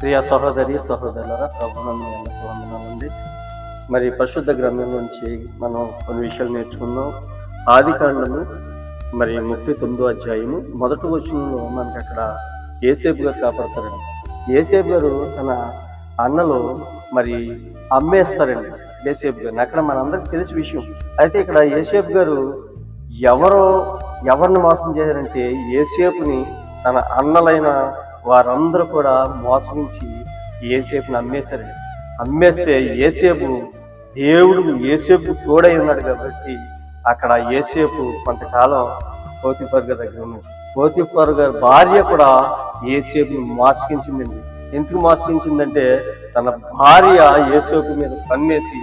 ప్రియ సహోదరి సహోదరులరా ప్రభునందు వందనాలండి. మరి పరిశుద్ధ గ్రంథం నుంచి మనం కొన్ని విషయాలు నేర్చుకుందాం. ఆది కాండము మరి ముప్పై తొమ్మిదో అధ్యాయము మొదటి వచనంలో మనకి అక్కడ ఏసేపు గారు కాపాడతారండి ఏసేపు గారు తన అన్నలు మరి అమ్మేస్తారండి ఏసేపు గారిని. అక్కడ మనందరికి తెలిసి విషయం. అయితే ఇక్కడ ఏసేపు గారు ఎవరో ఎవరిని మోసం చేశారంటే ఏసేపుని తన అన్నలైన వారందరూ కూడా మోసగించి ఏసేపుని అమ్మేశారండి అమ్మేస్తే ఏసేపు దేవుడు ఏసేపు తోడై ఉన్నాడు కాబట్టి అక్కడ ఏసేపు కొంతకాలం పోతిఫర్ గారి దగ్గర ఉన్నాడు. పోతిఫర్ గారి భార్య కూడా ఏసేపుని మోసగించిందండి. ఎందుకు మోసగించిందంటే తన భార్య ఏసేపు మీద పన్నేసి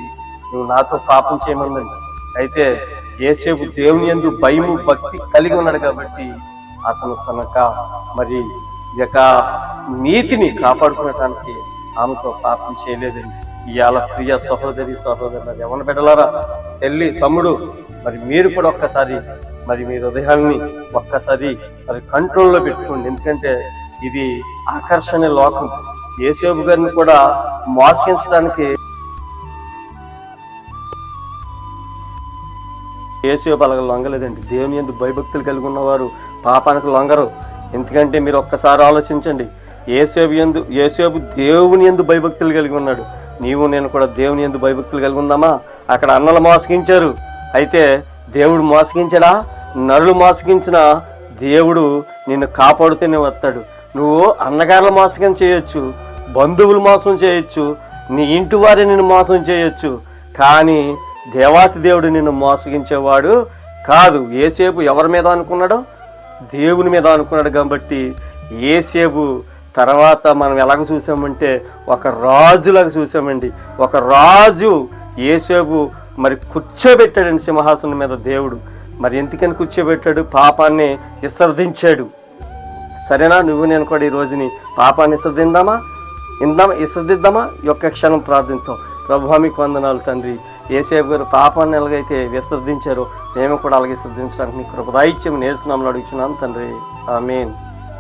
నువ్వు నాతో పాపం చేయమన్నది. అయితే ఏసేపు దేవుని ఎందు భయము భక్తి కలిగి ఉన్నాడు కాబట్టి అతను తనక మరి యొక్క నీతిని కాపాడుకునటానికి ఆమెతో పాపం చేయలేదండి. ఇవాళ ప్రియ సహోదరి సహోదరులు ఎవరిని బిడ్డలారా చెల్లి తమ్ముడు మరి మీరు కూడా ఒక్కసారి మరి మీ హృదయాన్ని ఒక్కసారి మరి కంట్రోల్లో పెట్టుకోండి. ఎందుకంటే ఇది ఆకర్షణ లోకం. యేసేపు గారిని కూడా మోసగించడానికి యేసేపు అలాగ లొంగలేదండి. దేవుని ఎందుకు భయభక్తులు కలిగి ఉన్నవారు పాపానికి లొంగరు. ఎందుకంటే మీరు ఒక్కసారి ఆలోచించండి. ఏసేపు ఎందు ఏసేపు దేవుని ఎందు భయభక్తులు కలిగి ఉన్నాడు. నీవు నేను కూడా దేవుని ఎందు భయభక్తులు కలిగి ఉందామా? అక్కడ అన్నలు మోసగించారు. అయితే దేవుడు మోసగించడా నరులు మోసగించిన దేవుడు నిన్ను కాపాడుతూనే వస్తాడు. నువ్వు అన్నగారుల మోసగం చేయొచ్చు బంధువులు మోసం చేయొచ్చు నీ ఇంటి వారి నిన్ను మోసం చేయొచ్చు. కానీ దేవాతి దేవుడు నిన్ను మోసగించేవాడు కాదు. ఏసేపు ఎవరి మీద అనుకున్నాడో? దేవుని మీద అనుకున్నాడు కాబట్టి ఏసేపు తర్వాత మనం ఎలాగ చూసామంటే ఒక రాజులాగా చూసామండి. ఒక రాజు ఏసేపు మరి కూర్చోబెట్టాడండి సింహాసనం మీద దేవుడు. మరి ఎందుకని కూర్చోబెట్టాడు? పాపాన్ని విసర్దించాడు సరేనా? నువ్వు నేను కూడా ఈ రోజుని పాపాన్ని విసర్దిందామా ఇందామా? విసర్దిద్దామా యొక్క క్షణం ప్రార్థిస్తాం ప్రభు మీకు వందనాలు తండ్రి. ఏసేపు గారు పాపాన్ని ఎలాగైతే విసర్దించారో మేము కూడా అలాగే విసర్జించడానికి కృపదాయిత్యం నేర్చున్నామని అడుగుతున్నాను తండ్రి. ఆమెన్.